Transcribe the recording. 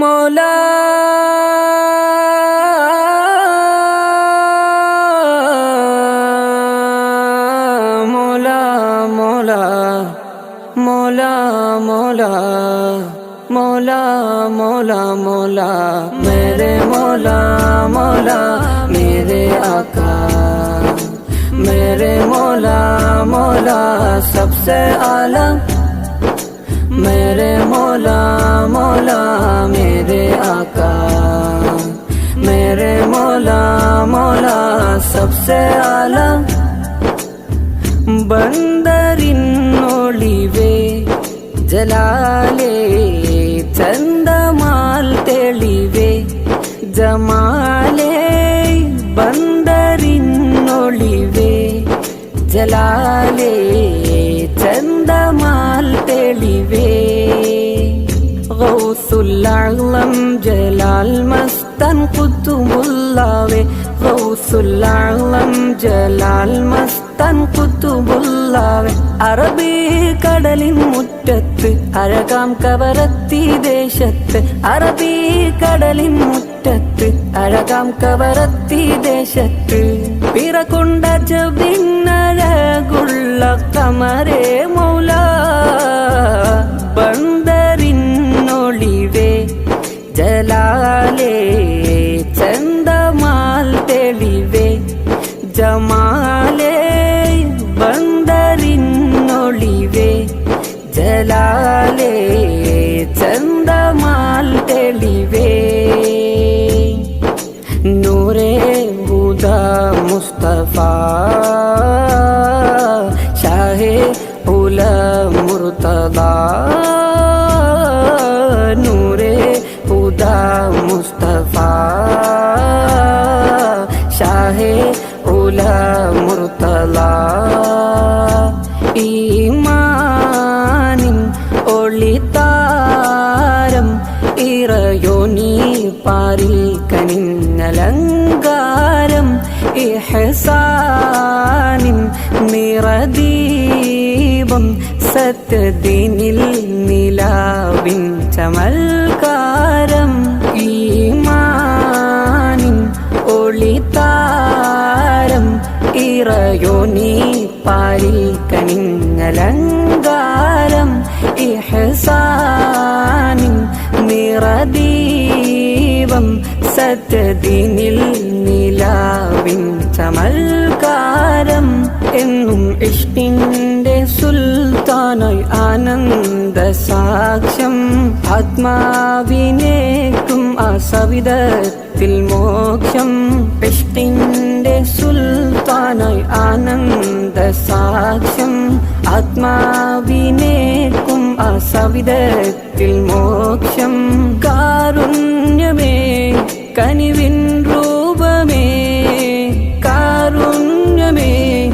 মোলা। মোলা মোলা মোলা মোলা মোলা মোলা মোলা। মেরে মোলা মোলা, মেরে আকা मेरे मौला मौला सबसे आला मेरे मौला मौला मेरे आका मेरे मौला मौला सबसे आला ബന്ദറിന്നൊളിവേ ജലാലേ ചന്ദമാൽ തെളിവേ ജമാലേ ബന്ദറിന്നൊളിവേ ജലാലേ റൗസുല്ലം ജലാൽ മസ്തൻ കുത്തുമുല്ലാവേ റൗസുല്ലം ജലാൽ മസ്തൻ കുത്തുമുല്ലാവേ അറബി കടലിൻ മുറ്റത്ത് അഴകാം കവരത്തി ദേശത്ത്. അറബി കടലിൻ മുറ്റത്ത് അഴകാം കവറത്തി ദേശത്ത്. പിറകൊണ്ട ജവിന്നഴകുള്ള കമരെ ജമാലേ ബന്ദറിന്നൊളിവേ ജലാലേ ചന്ദമാൽ തെളിവേ നൂറേ ഹുദ മുസ്തഫ ഷാഹേ ഉല മുർത്തദ നൂറേ ഹുദ മുസ്തഫ ഇറയോനി കനിങ്ങലങ്കാരം ഇഹസാനിൻ നിറദീപം സത്യദിനിൽ നിലാവിൻ ചമൽക്കാരം ഈമാനിൻ ഒളിത്താരം ഇറയോനി പാരിൽ കനിഞ്ഞലങ്കാരം ഇഹസാനിൻ നിറദീപം സത്യദിനിൽ നിലാവിൻ ചമൽക്കാരം എന്നും ഇഷ്ടിന്റെ സുൽത്താനായി ആനന്ദ സാക്ഷ്യം ആത്മാവിനേക്കും ആ സവിധത്തിൽ മോക്ഷം. ഇഷ്ടിന്റെ സുൽത്താനായി ആനന്ദ സാക്ഷ്യം ആത്മാവിനേക്കും അസവിധത്തിൽ മോക്ഷം. കാരുണ്യമേ കനിവിൻ രൂ